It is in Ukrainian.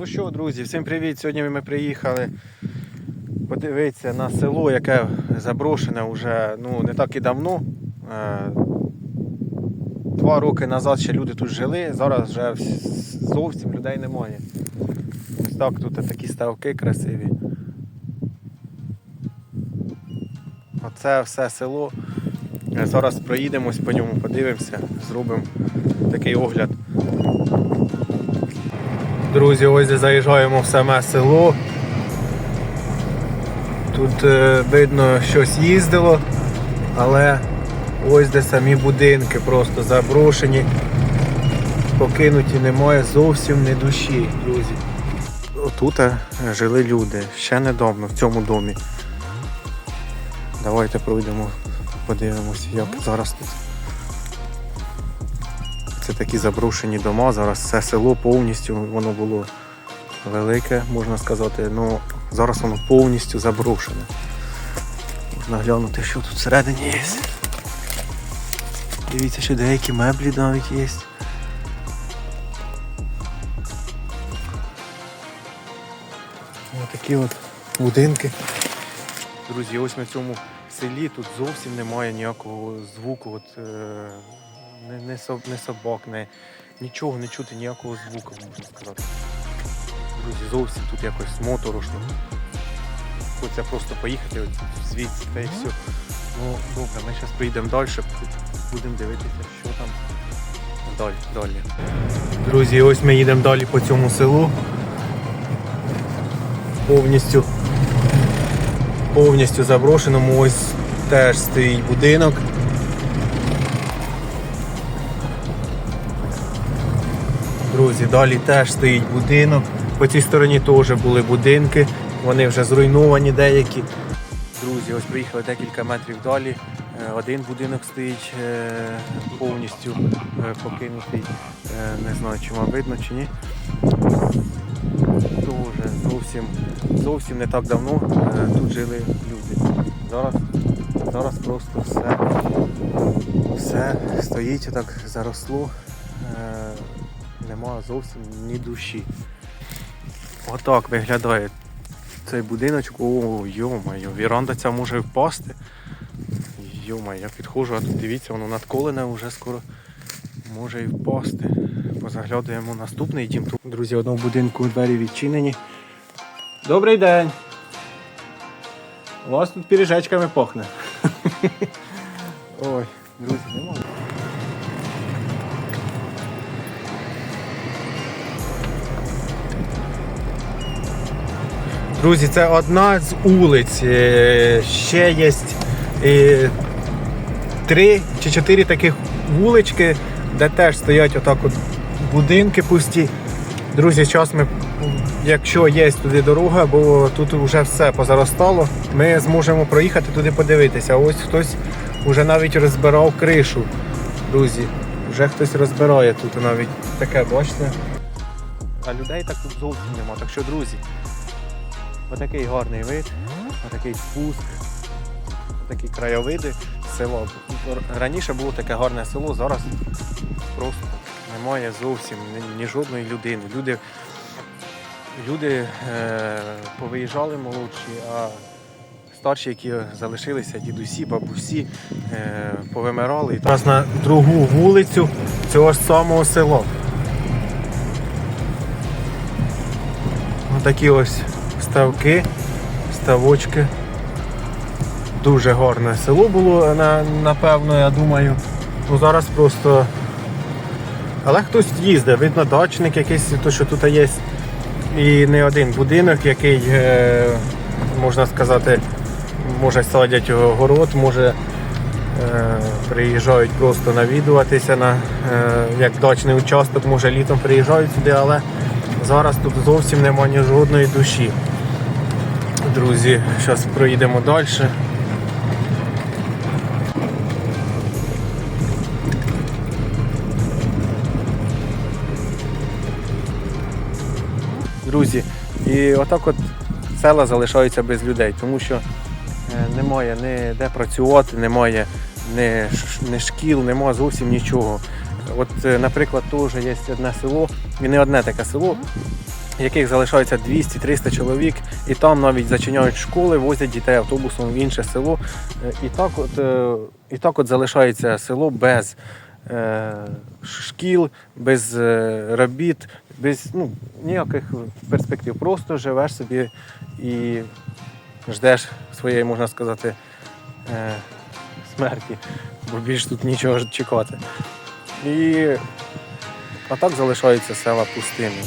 Ну що, друзі, всім привіт! Сьогодні ми приїхали подивитися на село, яке заброшене вже ну, не так і давно. Е, Два роки назад ще люди тут жили, зараз вже зовсім людей немає. Ось так тут такі ставки красиві. Оце все село. Е, Зараз проїдемось по ньому, подивимося, зробимо такий огляд. Друзі, ось заїжджаємо в саме село. Тут е, видно щось їздило, але ось де самі будинки просто заброшені, покинуті, немає зовсім ні душі, друзі. Тут е, жили люди ще недавно в цьому домі. Давайте пройдемо, подивимося, як зараз тут. Це такі заброшені дома. Зараз все село повністю воно було велике, можна сказати. Ну зараз воно повністю заброшене. Можна глянути, що тут всередині є. Дивіться, що деякі меблі навіть є. Ось такі от будинки. Друзі, ось на цьому селі тут зовсім немає ніякого звуку. От, е, не, не, не собак, не, нічого не чути, ніякого звуку, можна сказати. Друзі, зовсім тут якось моторошно. Хочеться просто поїхати от звідси та і все. Ну, добре, ми зараз приїдемо далі, будемо дивитися, що там далі. далі. Друзі, ось ми їдемо далі по цьому селу. Повністю повністю заброшеному. Ось теж стоїть будинок. Друзі, далі теж стоїть будинок. По цій стороні теж були будинки, вони вже зруйновані деякі. Друзі, ось приїхали декілька метрів далі. Е, Один будинок стоїть е, повністю е, покинутий. Не знаю, чи вам видно чи ні. Дуже зовсім, зовсім не так давно тут жили люди. Зараз, зараз просто все, все стоїть отак заросло. Нема зовсім ні душі. Отак виглядає цей будиночок. О, йомаю, віранда ця може впасти. Йомаю, я підходжу, а тут дивіться, воно надколене вже скоро може і впасти. Позаглядуємо наступний дім. Друзі, одного будинку двері відчинені. Добрий день! У вас тут піріжечками пахне. Ой, друзі, немає. Друзі, це одна з вулиць. Е, Ще є е, три чи чотири таких вулички, де теж стоять отак от будинки пусті. Друзі, зараз ми, якщо є туди дорога, бо тут вже все позаростало, ми зможемо проїхати туди подивитися. Ось хтось вже навіть розбирав кришу. Друзі, вже хтось розбирає тут навіть таке, бачите? А людей так тут зовсім нема. Так що, друзі, отакий гарний вид, отакий спуск, такі краєвиди села. Раніше було таке гарне село, зараз просто немає зовсім ні, жодної людини. Люди, люди е, повиїжджали молодші, а старші, які залишилися, дідусі, бабусі, е, повимирали. І зараз на другу вулицю цього ж самого села. Отакі ось ставки, ставочки. Дуже гарне село було, напевно, я думаю. Ну зараз просто. Але хтось їздить, видно, дачник якийсь, то що тут є. І не один будинок, який, е, можна сказати, може садять город, може е, приїжджають просто навідуватися на е, як дачний участок, може літом приїжджають сюди, але зараз тут зовсім немає жодної душі. Друзі, зараз проїдемо далі. Друзі, і отак от села залишаються без людей, тому що е, немає ні де працювати, немає ні, шкіл, немає зовсім нічого. От, е, наприклад, теж є одне село, і не одне таке село, яких залишається 200-300 чоловік, і там навіть зачиняють школи, возять дітей автобусом в інше село. Е, І так от, е, і так от залишається село без е, шкіл, без робіт, без ну, ніяких перспектив. Просто живеш собі і ждеш своєї, можна сказати, смерті, бо більш тут нічого чекати. І а так залишаються села пустими.